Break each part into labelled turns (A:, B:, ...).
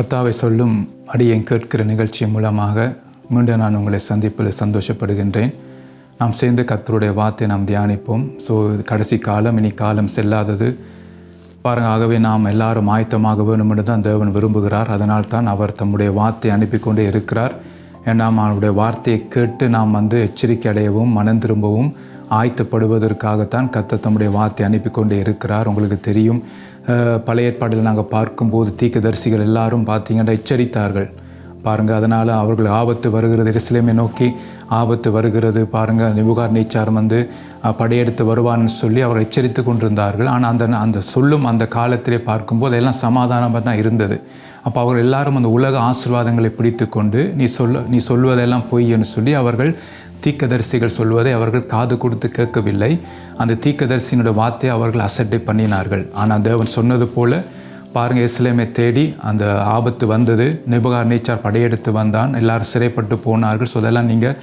A: கத்தாவை சொல்லும் அடியேன் கேட்கிற நிகழ்ச்சி மூலமாக மீண்டும் நான் உங்களை சந்திப்பில் சந்தோஷப்படுகின்றேன். நாம் சேர்ந்து கத்தருடைய வார்த்தை நாம் தியானிப்போம். ஸோ கடைசி காலம் இனி காலம் செல்லாதது. பாருங்க ஆகவே நாம் எல்லாரும் ஆயத்தமாக வேண்டும் என்று தான் தேவன் விரும்புகிறார். அதனால் தான் அவர் தம்முடைய வார்த்தை அனுப்பி கொண்டே இருக்கிறார். ஏன்னா அவருடைய வார்த்தையை கேட்டு நாம் வந்து எச்சரிக்கை அடையவும் மனம் திரும்பவும் ஆயத்தப்படுவதற்காகத்தான் கத்த தம்முடைய வார்த்தை அனுப்பி கொண்டே இருக்கிறார். உங்களுக்கு தெரியும் அஹ், பழைய ஏற்பாடில் நாங்கள் பார்க்கும்போது தீக்கதரிசிகள் எல்லாரும் பார்த்தீங்கன்னா எச்சரித்தார்கள். பாருங்கள் அதனால் அவர்கள் ஆபத்து வருகிறது. எரிசிலேமை நோக்கி ஆபத்து வருகிறது. பாருங்கள் நிபுகார் நீச்சார் வந்து படையெடுத்து வருவான்னு சொல்லி அவர் எச்சரித்து கொண்டிருந்தார்கள். ஆனால் அந்த அந்த சொல்லும் அந்த காலத்திலே பார்க்கும்போது எல்லாம் சமாதானமாக தான் இருந்தது. அப்போ அவர் எல்லாரும் அந்த உலக ஆசீர்வாதங்களை பிடித்து கொண்டு நீ சொல்ல நீ சொல்வதெல்லாம் பொய்ன்னு சொல்லி அவர்கள் தீக்கதரிசிகள் சொல்வதை அவர்கள் காது கொடுத்து கேட்கவில்லை. அந்த தீக்கதரிசியினுடைய வார்த்தையை அவர்கள் அசட்டை பண்ணினார்கள். ஆனால் தேவன் சொன்னது போல பாருங்கள் இஸ்லேமை தேடி அந்த ஆபத்து வந்தது. நிபுகார் நீச்சார் படையெடுத்து வந்தான். எல்லாரும் சிறைப்பட்டு போனார்கள். ஸோ அதெல்லாம் நீங்கள்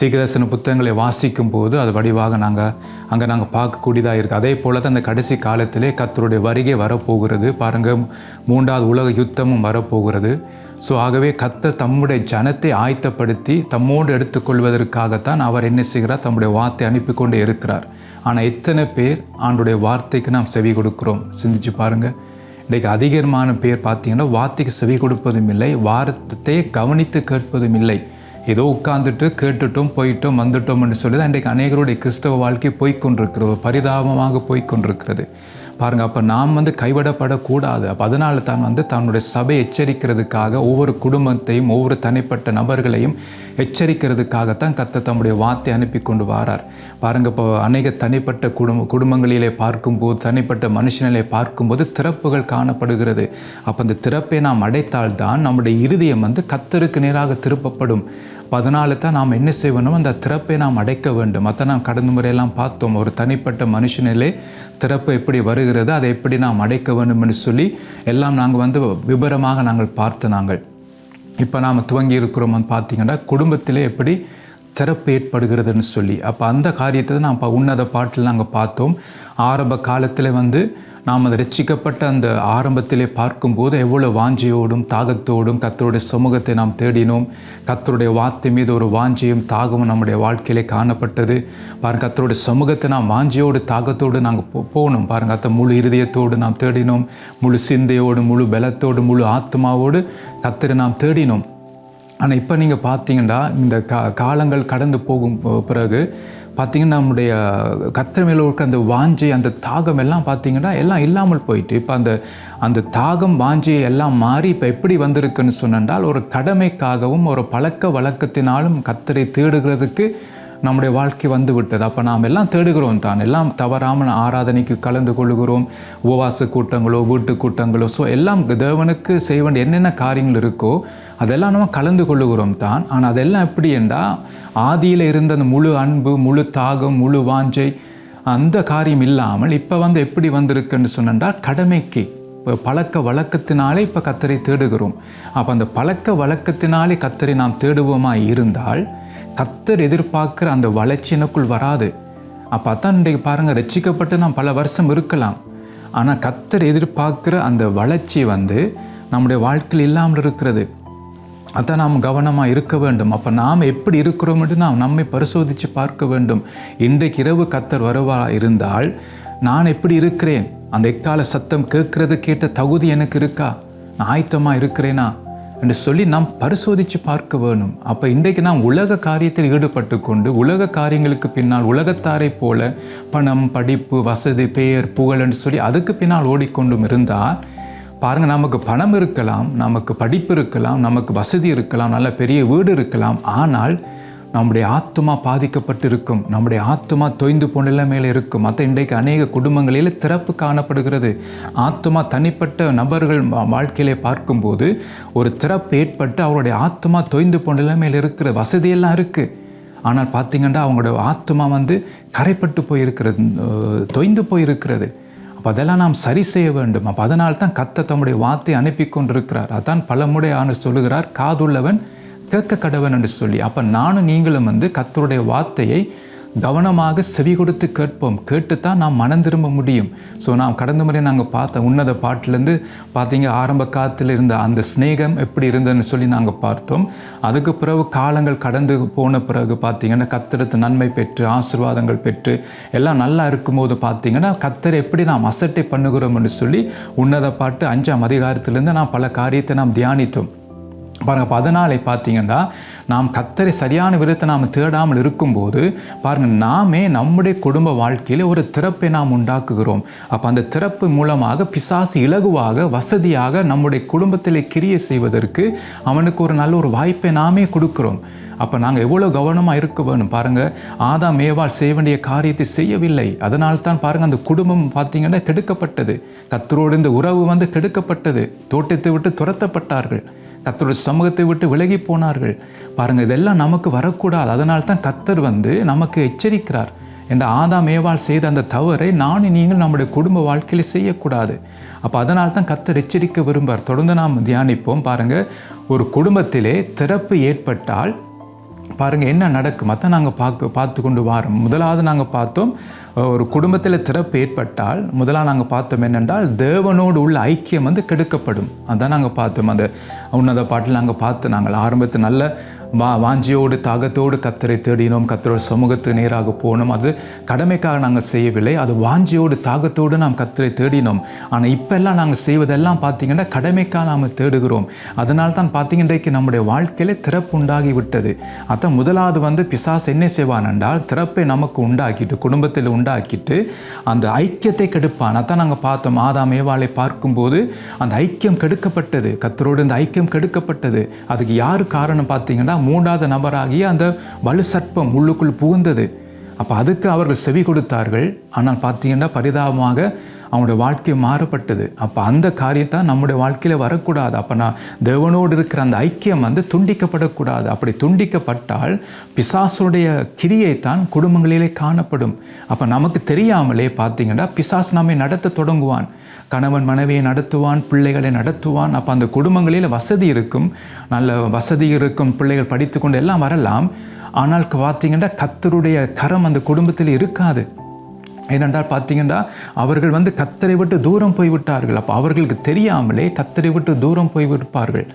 A: தீகதர்சன புத்தகங்களை வாசிக்கும் போது அது வடிவாக நாங்கள் அங்கே நாங்கள் பார்க்கக்கூடியதாக இருக்குது அதே போல் தான் அந்த கடைசி காலத்திலே கத்தருடைய வருகை வரப்போகிறது. பாருங்கள் மூன்றாவது உலக யுத்தமும் வரப்போகிறது. ஸோ ஆகவே கர்த்தர் தம்முடைய ஜனத்தை ஆயத்தப்படுத்தி தம்மோடு எடுத்துக்கொள்வதற்காகத்தான் அவர் என்ன செய்கிறார்? தம்முடைய வார்த்தை அனுப்பி கொண்டே இருக்கிறார். ஆனால் எத்தனை பேர் ஆண்டுடைய வார்த்தைக்கு நாம் செவி கொடுக்குறோம்? சிந்திச்சு பாருங்கள் இன்றைக்கு அதிகமான பேர் பார்த்தீங்கன்னா வார்த்தைக்கு செவி கொடுப்பதும் இல்லை வார்த்தையை கவனித்து கேட்பதும் இல்லை. ஏதோ உட்காந்துட்டு கேட்டுட்டோம் போயிட்டோம் வந்துட்டோம்னு சொல்லி தான் இன்றைக்கு அநேகருடைய கிறிஸ்தவ வாழ்க்கை போய்க்கொண்டிருக்கிறது பரிதாபமாக போய்க்கொண்டிருக்கிறது. பாருங்கள் அப்போ நாம் வந்து கைவிடப்படக்கூடாது. அப்போ அதனால தான் வந்து தன்னுடைய சபை எச்சரிக்கிறதுக்காக ஒவ்வொரு குடும்பத்தையும் ஒவ்வொரு தனிப்பட்ட நபர்களையும் எச்சரிக்கிறதுக்காகத்தான் கத்த தம்முடைய வார்த்தை அனுப்பி கொண்டு வாரார். பாருங்கள் இப்போ அநேக தனிப்பட்ட குடும்ப குடும்பங்களிலே பார்க்கும்போது தனிப்பட்ட மனுஷனிலே பார்க்கும்போது திறப்புகள் காணப்படுகிறது. அப்போ அந்த திறப்பை நாம் அடைத்தால்தான் நம்முடைய இருதயம் வந்து கத்தருக்கு நேராக திருப்பப்படும். அதனால தான் நாம் என்ன செய்வணும் அந்த திறப்பை நாம் அடைக்க வேண்டும். அதை நாம் கடந்த முறையெல்லாம் பார்த்தோம். ஒரு தனிப்பட்ட மனுஷனிலே திறப்பு எப்படி வருகிறது அதை எப்படி நாம் அடைக்க வேண்டும்னு சொல்லி எல்லாம் நாங்கள் வந்து விபரமாக நாங்கள் பார்த்து நாங்கள். இப்போ நாம் துவங்கி இருக்கிறோம்னு பார்த்தீங்கன்னா குடும்பத்திலே எப்படி திறப்பு ஏற்படுகிறதுன்னு சொல்லி. அப்போ அந்த காரியத்தை நாம் இப்போ உன்னத பாட்டில் நாங்கள் பார்த்தோம். ஆரம்ப காலத்தில் வந்து நாம் அதை ரட்சிக்கப்பட்ட அந்த ஆரம்பத்திலே பார்க்கும்போது எவ்வளோ வாஞ்சையோடும் தாகத்தோடும் கத்தருடைய சமூகத்தை நாம் தேடினோம். கத்தருடைய வார்த்தை மீது ஒரு வாஞ்சையும் தாகமும் நம்முடைய வாழ்க்கையிலே காணப்பட்டது. பாருங்கள் கத்தருடைய சமூகத்தை நாம் வாஞ்சையோடு தாகத்தோடு நாங்கள் போ போகணும் பாருங்கள் அத்தை முழு இருதயத்தோடு நாம் தேடினோம். முழு சிந்தையோடு முழு பலத்தோடு முழு ஆத்மாவோடு கத்தரை நாம் தேடினோம். ஆனால் இப்போ நீங்கள் பார்த்தீங்கன்னா இந்த கா காலங்கள் கடந்து போகும் பிறகு பார்த்திங்கன்னா நம்முடைய கத்திர மேலே இருக்கிற அந்த வாஞ்சை அந்த தாகம் எல்லாம் பார்த்திங்கன்னா எல்லாம் இல்லாமல் போயிட்டு இப்போ அந்த அந்த தாகம் வாஞ்சை எல்லாம் மாறி இப்போ எப்படி வந்திருக்குன்னு சொன்னால் ஒரு கடமைக்காகவும் ஒரு பழக்க வழக்கத்தினாலும் கத்தரை தேடுகிறதுக்கு நம்முடைய வாழ்க்கை வந்து விட்டது. அப்போ நாம் எல்லாம் தேடுகிறோம் தான். எல்லாம் தவறாமல் ஆராதனைக்கு கலந்து கொள்கிறோம் உபவாச கூட்டங்களோ வீட்டு கூட்டங்களோ ஸோ எல்லாம் தேவனுக்கு செய்ய வேண்டிய என்னென்ன காரியங்கள் இருக்கோ அதெல்லாம் நம்ம கலந்து கொள்ளுகிறோம் தான். ஆனால் அதெல்லாம் எப்படி என்றால் ஆதியில் இருந்த அந்த முழு அன்பு முழு தாகம் முழு வாஞ்சை அந்த காரியம் இல்லாமல் இப்போ வந்து எப்படி வந்திருக்குன்னு சொன்னால் கடமைக்கு இப்போ பழக்க வழக்கத்தினாலே இப்போ கத்தரை தேடுகிறோம். அப்போ அந்த பழக்க வழக்கத்தினாலே கத்தரை நாம் தேடுவோமா இருந்தால் கத்தர் எதிர்பார்க்குற அந்த வளர்ச்சி எனக்குள் வராது. அப்போ அதான் இன்றைக்கு பாருங்கள் ரச்சிக்கப்பட்டு நாம் பல வருஷம் இருக்கலாம். ஆனால் கத்தர் எதிர்பார்க்குற அந்த வளர்ச்சி வந்து நம்முடைய வாழ்க்கையில் இல்லாமல் இருக்கிறது. அதை நாம் கவனமாக இருக்க வேண்டும். அப்போ நாம் எப்படி இருக்கிறோம் என்று நாம் நம்மை பரிசோதித்து பார்க்க வேண்டும். இன்றைக்கு இரவு கத்தர் வருவா இருந்தால் நான் எப்படி இருக்கிறேன்? அந்த எக்கால சத்தம் கேட்கறது கேட்ட தகுதி எனக்கு இருக்கா? நான் ஆயத்தமாக இருக்கிறேனா? என்று சொல்லி நாம் பரிசோதித்து பார்க்க வேணும். அப்போ இன்றைக்கு நாம் உலக காரியத்தில் ஈடுபட்டு கொண்டு உலக காரியங்களுக்கு பின்னால் உலகத்தாரை போல பணம் படிப்பு வசதி பெயர் புகழ் என்று சொல்லி அதுக்கு பின்னால் ஓடிக்கொண்டும் இருந்தால் பாருங்க நமக்கு பணம் இருக்கலாம் நமக்கு படிப்பு இருக்கலாம் நமக்கு வசதி இருக்கலாம் நல்ல பெரிய வீடு இருக்கலாம். ஆனால் நம்முடைய ஆத்மா பாதிக்கப்பட்டு இருக்கும் நம்முடைய ஆத்மா தொய்ந்து போன நிலைமையில் இருக்கும். மற்ற இன்றைக்கு அநேக குடும்பங்களில் திறப்பு காணப்படுகிறது. ஆத்மா தனிப்பட்ட நபர்கள் வாழ்க்கையிலே பார்க்கும்போது ஒரு திறப்பு ஏற்பட்டு அவருடைய ஆத்மா தொய்ந்து போன நிலைமையில் இருக்கிற வசதியெல்லாம் இருக்குது ஆனால் பார்த்தீங்கன்னா அவங்களோட ஆத்மா வந்து கரைப்பட்டு போயிருக்கிறது தொய்ந்து போயிருக்கிறது. அப்போ அதெல்லாம் நாம் சரி செய்ய வேண்டும். அப்போ அதனால் தான் கத்த தம்முடைய வார்த்தை அனுப்பி கொண்டிருக்கிறார் அதான் பலமுறை ஆண்டு சொல்லுகிறார் காதுள்ளவன் கேட்க கடவன் என்று சொல்லி. அப்போ நானும் நீங்களும் வந்து கத்தருடைய வார்த்தையை கவனமாக செவி கொடுத்து கேட்போம். கேட்டுத்தான் நாம் மனம் திரும்ப முடியும். ஸோ நாம் கடந்த முறை நாங்கள் பார்த்த உன்னத பாட்டிலேருந்து பார்த்தீங்க ஆரம்ப காலத்தில் இருந்த அந்த ஸ்நேகம் எப்படி இருந்ததுன்னு சொல்லி நாங்கள் பார்த்தோம். அதுக்கு பிறகு காலங்கள் கடந்து போன பிறகு பார்த்தீங்கன்னா கத்திரத்து நன்மை பெற்று ஆசீர்வாதங்கள் பெற்று எல்லாம் நல்லா இருக்கும்போது பார்த்தீங்கன்னா கத்தரை எப்படி நாம் அசட்டை பண்ணுகிறோம்னு சொல்லி உன்னத பாட்டு அஞ்சாம் அதிகாரத்திலேருந்து நாம் பல காரியத்தை நாம் தியானித்தோம். பாருங்க அப்போ அதனாலே பார்த்தீங்கன்னா நாம் கத்தரை சரியான விதத்தை நாம் தேடாமல் இருக்கும்போது பாருங்கள் நாமே நம்முடைய குடும்ப வாழ்க்கையில் ஒரு திறப்பை நாம் உண்டாக்குகிறோம். அப்போ அந்த திறப்பு மூலமாக பிசாசு இலகுவாக வசதியாக நம்முடைய குடும்பத்தில் கிரியை செய்வதற்கு அவனுக்கு ஒரு நல்ல ஒரு வாய்ப்பை நாமே கொடுக்குறோம். அப்போ நாங்கள் எவ்வளோ கவனமாக இருக்க வேணும் பாருங்கள் ஆதா மேவாள் செய்ய வேண்டிய காரியத்தை செய்யவில்லை. அதனால் தான் பாருங்கள் அந்த குடும்பம் பார்த்திங்கன்னா கெடுக்கப்பட்டது. கத்தரோடு இந்த உறவு வந்து கெடுக்கப்பட்டது. தோட்டத்தை விட்டு துரத்தப்பட்டார்கள். கத்தருடைய சமூகத்தை விட்டு விலகி போனார்கள். பாருங்கள் இதெல்லாம் நமக்கு வரக்கூடாது. அதனால் தான் கத்தர் வந்து நமக்கு எச்சரிக்கிறார். என்ற ஆதாம் மேவால் செய்த அந்த தவறை நானும் நீங்கள் நம்முடைய குடும்ப வாழ்க்கையில் செய்யக்கூடாது. அப்போ அதனால் தான் கத்தர் எச்சரிக்க விரும்பார் தொடர்ந்து நாம் தியானிப்போம். பாருங்கள் ஒரு குடும்பத்திலே திறப்பு ஏற்பட்டால் பாருங்கள் என்ன நடக்கும்? அதை நாங்கள் பார்க்க பார்த்து கொண்டு வாரோம். முதலாவது நாங்கள் பார்த்தோம் ஒரு குடும்பத்தில் திறப்பு ஏற்பட்டால் முதலாக நாங்கள் பார்த்தோம் என்னென்றால் தேவனோடு உள்ள ஐக்கியம் வந்து கெடுக்கப்படும். அதான் நாங்கள் பார்த்தோம். அந்த உன்னத பாட்டில் நாங்கள் பார்த்து நாங்கள் ஆரம்பத்தில் நல்ல வா வாஞ்சியோடு தாகத்தோடு கத்தரை தேடினோம். கத்தரோட சமூகத்து நேராக போனோம். அது கடமைக்காக நாங்கள் செய்யவில்லை. அது வாஞ்சியோடு தாகத்தோடு நாம் கத்தரை தேடினோம். ஆனால் இப்போல்லாம் நாங்கள் செய்வதெல்லாம் பார்த்தீங்கன்னா கடமைக்காக நாம் தேடுகிறோம். அதனால் தான் பார்த்தீங்க இன்றைக்கு நம்முடைய வாழ்க்கையிலே திறப்பு உண்டாகி விட்டது அதான் முதலாவது வந்து பிசாஸ் என்ன செய்வான் என்றால் திறப்பை நமக்கு உண்டாக்கிட்டு குடும்பத்தில் உண்டாக்கிட்டு அந்த ஐக்கியத்தை கெடுப்பான். அதான் நாங்கள் பார்த்தோம். ஆதாம் ஏவாளை பார்க்கும்போது அந்த ஐக்கியம் கெடுக்கப்பட்டது. கத்தரோடு இந்த ஐக்கியம் கெடுக்கப்பட்டது. அதுக்கு யார் காரணம் பார்த்தீங்கன்னா மூன்றாவது நபராகிய அந்த வலு சர்ப்பம் உள்ளுக்குள் புகுந்தது. அப்போ அதுக்கு அவர்கள் செவி கொடுத்தார்கள். ஆனால் பார்த்தீங்கன்னா பரிதாபமாக அவனுடைய வாழ்க்கை மாறப்பட்டது அப்போ அந்த காரியத்தை நம்முடைய வாழ்க்கையில் வரக்கூடாது. அப்போ நான் தேவனோடு இருக்கிற அந்த ஐக்கியம் வந்து துண்டிக்கப்படக்கூடாது. அப்படி துண்டிக்கப்பட்டால் பிசாசுடைய கிரியை தான் குடும்பங்களிலே காணப்படும். அப்போ நமக்கு தெரியாமலே பார்த்தீங்கன்னா பிசாஸ் நம்மை நடத்த தொடங்குவான். கணவன் மனைவியை நடத்துவான் பிள்ளைகளை நடத்துவான். அப்போ அந்த குடும்பங்களில் வசதி இருக்கும். நல்ல வசதி இருக்கும் பிள்ளைகள் படித்துக்கொண்டு எல்லாம் வரலாம். ஆனால் பார்த்தீங்கன்னா கத்தருடைய கரம் அந்த குடும்பத்தில் இருக்காது. ஏனென்றால் பார்த்தீங்கன்னா அவர்கள் வந்து கத்தரை விட்டு தூரம் போய்விட்டார்கள். அப்போ அவர்களுக்கு தெரியாமலே கத்தரை விட்டு தூரம் போய் விடுப்பார்கள்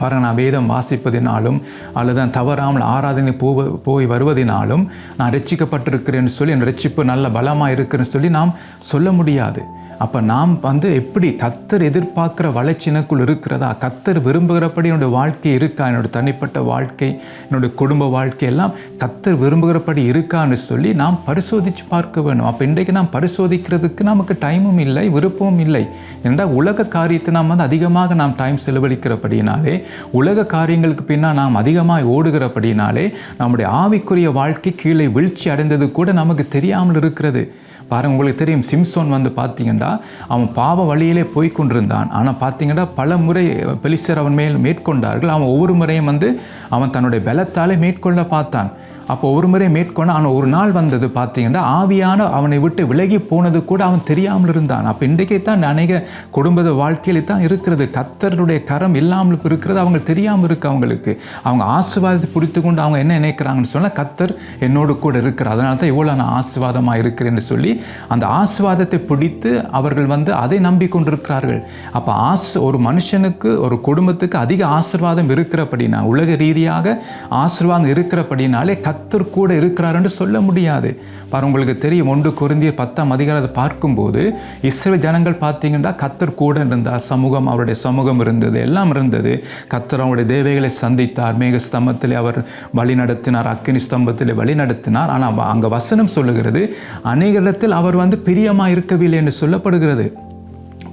A: பாருங்க நான் வேதம் வாசிப்பதினாலும் அல்லது நான் தவறாமல் ஆராதனை போ போய் வருவதினாலும் நான் ரட்சிக்கப்பட்டிருக்கிறேன்னு சொல்லி என் ரட்சிப்பு நல்ல பலமாக இருக்குன்னு சொல்லி நாம் சொல்ல முடியாது. அப்போ நாம் வந்து எப்படி கத்தர் எதிர்பார்க்குற வளர்ச்சி எனக்குள் இருக்கிறதா? கத்தர் விரும்புகிறபடி என்னுடைய வாழ்க்கை இருக்கா? என்னோட தனிப்பட்ட வாழ்க்கை என்னுடைய குடும்ப வாழ்க்கை எல்லாம் கத்தர் விரும்புகிறபடி இருக்கான்னு சொல்லி நாம் பரிசோதித்து பார்க்க வேணும் அப்போ இன்றைக்கு நாம் பரிசோதிக்கிறதுக்கு நமக்கு டைமும் இல்லை விருப்பமும் இல்லை. என்றால் உலக காரியத்தை நாம் வந்து அதிகமாக நாம் டைம் செலவழிக்கிறபடினாலே உலக காரியங்களுக்கு பின்னால் நாம் அதிகமாக ஓடுகிறபடினாலே நம்முடைய ஆவிக்குரிய வாழ்க்கை கீழே வீழ்ச்சி அடைந்தது கூட நமக்கு தெரியாமல் இருக்கிறது. பாருங்கள் உங்களுக்கு தெரியும் சிம்சோன் வந்து பார்த்தீங்கன்னா அவன் பாவ வழியிலே போய் கொண்டிருந்தான் ஆனால் பார்த்தீங்கன்னா பல முறை பெலிசர் அவன் மேல் மேற்கொண்டார்கள். அவன் ஒவ்வொரு முறையும் வந்து அவன் தன்னுடைய பலத்தாலே மேற்கொள்ள பார்த்தான். அப்போ ஒரு முறை மேற்கொண்டு அவன் ஒரு நாள் வந்தது பார்த்தீங்கன்னா ஆவியான அவனை விட்டு விலகி போனது கூட அவன் தெரியாமல் இருந்தான். அப்போ இன்றைக்கே தான் அநேக குடும்ப வாழ்க்கையில் தான் இருக்கிறது. கத்தருடைய கரம் இல்லாமல் இருக்கிறது அவங்க தெரியாமல் இருக்கு அவங்களுக்கு. அவங்க ஆசிர்வாதத்தை பிடித்து கொண்டு அவங்க என்ன நினைக்கிறாங்கன்னு சொன்னால் கத்தர் என்னோடு கூட இருக்கிறார். அதனால தான் இவ்வளோ நான் ஆசிர்வாதமாக இருக்கிறேன்னு சொல்லி அந்த ஆசிர்வாதத்தை பிடித்து அவர்கள் வந்து அதை நம்பிக்கொண்டிருக்கிறார்கள். அப்போ ஆஸ் ஒரு மனுஷனுக்கு ஒரு குடும்பத்துக்கு அதிக ஆசிர்வாதம் இருக்கிறபடினா உலக ரீதியாக ஆசிர்வாதம் இருக்கிறபடினாலே கத் கத்தர் கூட இருக்கிறார் என்று சொல்ல முடியாது. பாரு உங்களுக்கு தெரியும் ஒன்று குருந்திய பத்தாம் அதிகாரத்தை பார்க்கும்போது இஸ்ரேல் ஜனங்கள் பார்த்தீங்கன்னா கத்தர் கூட இருந்தார். சமூகம் அவருடைய சமூகம் இருந்தது எல்லாம் இருந்தது. கத்தர் அவருடைய தேவைகளை சந்தித்தார். மேக ஸ்தம்பத்தில் அவர் வழி நடத்தினார் அக்கினி ஸ்தம்பத்தில் வழி நடத்தினார். ஆனால் அங்கே வசனம் சொல்லுகிறது அநேகத்தில் அவர் வந்து பிரியமாக இருக்கவில்லை என்று சொல்லப்படுகிறது.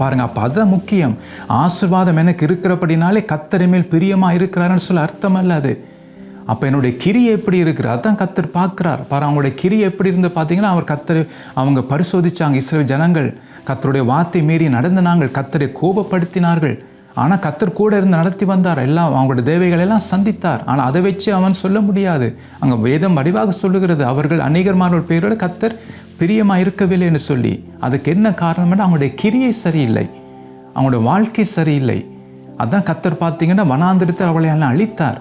A: பாருங்க அப்போ அதுதான் முக்கியம். ஆசிர்வாதம் எனக்கு இருக்கிறபடினாலே கத்தரை மேல் பிரியமாக இருக்கிறாருன்னு சொல்ல அர்த்தம் அல்ல அது. அப்போ என்னுடைய கிரியை எப்படி இருக்கிற அதான் கத்தர் பார்க்குறார். பாரு அவங்களுடைய கிரியை எப்படி இருந்து பார்த்தீங்கன்னா அவர் கத்தர் அவங்க பரிசோதிச்சாங்க இஸ்ரேல் ஜனங்கள். கத்தருடைய வார்த்தை மீறி நடந்தினாங்கள் கத்தரை கோபப்படுத்தினார்கள். ஆனால் கத்தர் கூட இருந்து நடத்தி வந்தார். எல்லாம் அவங்களோட தேவைகள் எல்லாம் சந்தித்தார். ஆனால் அதை வச்சு அவன் சொல்ல முடியாது. அங்கே வேதம் வடிவாக சொல்லுகிறது அவர்கள் அநேகர்மாரோட பேரோடு கத்தர் பிரியமாக இருக்கவில்லை என்று சொல்லி. அதுக்கு என்ன காரணம்னா அவங்களுடைய கிரியை சரியில்லை. அவங்களுடைய வாழ்க்கை சரியில்லை. அதான் கத்தர் பார்த்தீங்கன்னா வனாந்திரத்தில் அவளை எல்லாம் அழித்தார்.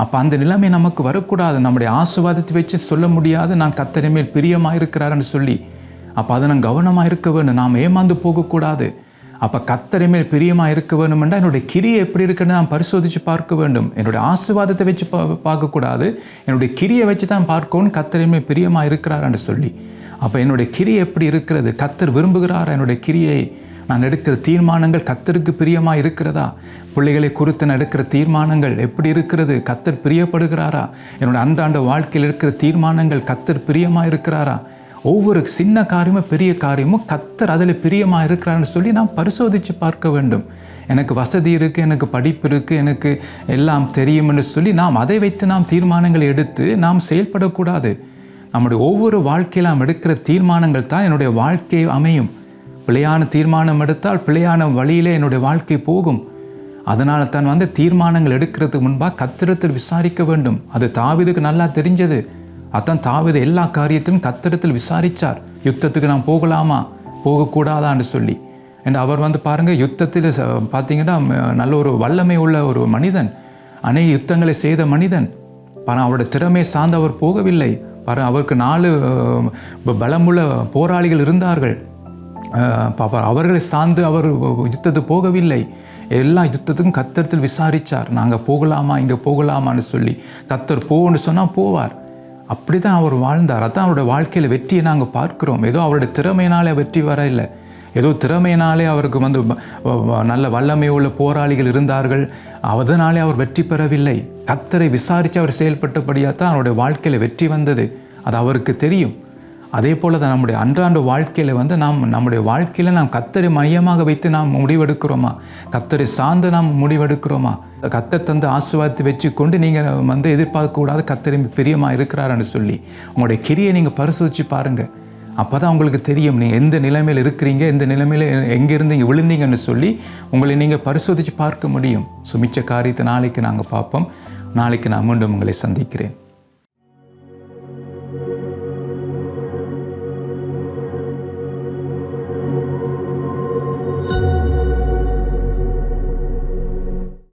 A: அப்போ அந்த நிலைமை நமக்கு வரக்கூடாது. நம்முடைய ஆசுவாதத்தை வச்சு சொல்ல முடியாது. நான் கத்தரை மேல் பிரியமாக இருக்கிறாருன்னு சொல்லி. அப்போ அதை நான் கவனமாக இருக்க வேணும் நாம் ஏமாந்து போகக்கூடாது. அப்போ கத்தரை மேல் பிரியமாக இருக்க வேணுமெண்டா என்னுடைய கிரியை எப்படி இருக்குன்னு நான் பரிசோதித்து பார்க்க வேண்டும். என்னுடைய ஆசிர்வாதத்தை வச்சு பா பார்க்கக்கூடாது. என்னுடைய கிரியை வச்சு தான் பார்க்கணும் கத்தரை மேல் பிரியமாக இருக்கிறாரான்னு சொல்லி. அப்போ என்னுடைய கிரியை எப்படி இருக்கிறது? கத்தர் விரும்புகிறார்? என்னுடைய கிரியை நான் எடுக்கிற தீர்மானங்கள் கத்தருக்கு பிரியமாக இருக்கிறதா? பிள்ளைகளை குறித்து நான் எடுக்கிற தீர்மானங்கள் எப்படி இருக்கிறது? கத்தர் பிரியப்படுகிறாரா? என்னோட அன்றாண்ட வாழ்க்கையில் இருக்கிற தீர்மானங்கள் கத்தர் பிரியமாக இருக்கிறாரா? ஒவ்வொரு சின்ன காரியமும் பெரிய காரியமும் கத்தர் அதில் பிரியமாக இருக்கிறான்னு சொல்லி நாம் பரிசோதித்து பார்க்க வேண்டும். எனக்கு வசதி இருக்குது எனக்கு படிப்பு இருக்குது எனக்கு எல்லாம் தெரியும்னு சொல்லி நாம் அதை வைத்து நாம் தீர்மானங்களை எடுத்து நாம் செயல்படக்கூடாது. நம்முடைய ஒவ்வொரு வாழ்க்கையில் நாம் எடுக்கிற தீர்மானங்கள் தான் என்னுடைய வாழ்க்கையை அமையும். பிழையான தீர்மானம் எடுத்தால் பிழையான வழியிலே என்னுடைய வாழ்க்கை போகும். அதனால தான் வந்து தீர்மானங்கள் எடுக்கிறதுக்கு முன்பாக கத்திரத்தில் விசாரிக்க வேண்டும். அது தாவிதுக்கு நல்லா தெரிஞ்சது. அதான் தாவித எல்லா காரியத்திலும் கத்திரத்தில் விசாரித்தார் யுத்தத்துக்கு நான் போகலாமா? போகக்கூடாதான்னு சொல்லி. அண்ட் அவர் வந்து பாருங்கள் யுத்தத்தில் ச- பார்த்தீங்கன்னா நல்ல ஒரு வல்லமை உள்ள ஒரு மனிதன். அநேக யுத்தங்களை செய்த மனிதன். ஆனால் அவரோட திறமை சார்ந்து அவர் போகவில்லை. பாரு அவருக்கு நாலு பலமுள்ள போராளிகள் இருந்தார்கள். பாப்பார் அவர்களை சார்ந்து அவர் யுத்தத்து போகவில்லை. எல்லா யுத்தத்துக்கும் கத்தரத்தில் விசாரித்தார் நாங்கள் போகலாமா இங்கே போகலாமான்னு சொல்லி. கத்தர் போன்னு சொன்னால் போவார். அப்படி தான் அவர் வாழ்ந்தார். அதான் அவருடைய வாழ்க்கையில் வெற்றியை நாங்கள் பார்க்குறோம். ஏதோ அவருடைய திறமையினாலே வெற்றி வர இல்லை ஏதோ திறமையினாலே அவருக்கு வந்து வ- நல்ல வல்லமை உள்ள போராளிகள் இருந்தார்கள். அதனாலே அவர் வெற்றி பெறவில்லை. கத்தரை விசாரித்து அவர் செயல்பட்டபடியாக தான் அவருடைய வாழ்க்கையில் வெற்றி வந்தது. அது அவருக்கு தெரியும். அதே போல் தான் நம்முடைய அன்றாண்டு வாழ்க்கையில் வந்து நாம் நம்முடைய வாழ்க்கையில் நாம் கத்தரை மையமாக வைத்து நாம் முடிவெடுக்கிறோமா? கத்தரை சார்ந்து நாம் முடிவெடுக்கிறோமா? கத்தை தந்து ஆசீர்வாதத்தை வச்சு கொண்டு நீங்கள் வந்து எதிர்பார்க்கக்கூடாது கத்தரை பிரியமாக இருக்கிறாருன்னு சொல்லி உங்களுடைய கிரியை நீங்கள் பரிசோதிச்சு பாருங்கள் அப்போ தான் உங்களுக்கு தெரியும் நீங்கள் எந்த நிலைமையில் இருக்கிறீங்க எந்த நிலைமையில் எங்கேருந்து இங்கே விழுந்தீங்கன்னு சொல்லி உங்களை நீங்கள் பரிசோதித்து பார்க்க முடியும். சுமிச்ச காரியத்தை நாளைக்கு நாங்கள் பார்ப்போம். நாளைக்கு நான் மீண்டும் உங்களை சந்திக்கிறேன்.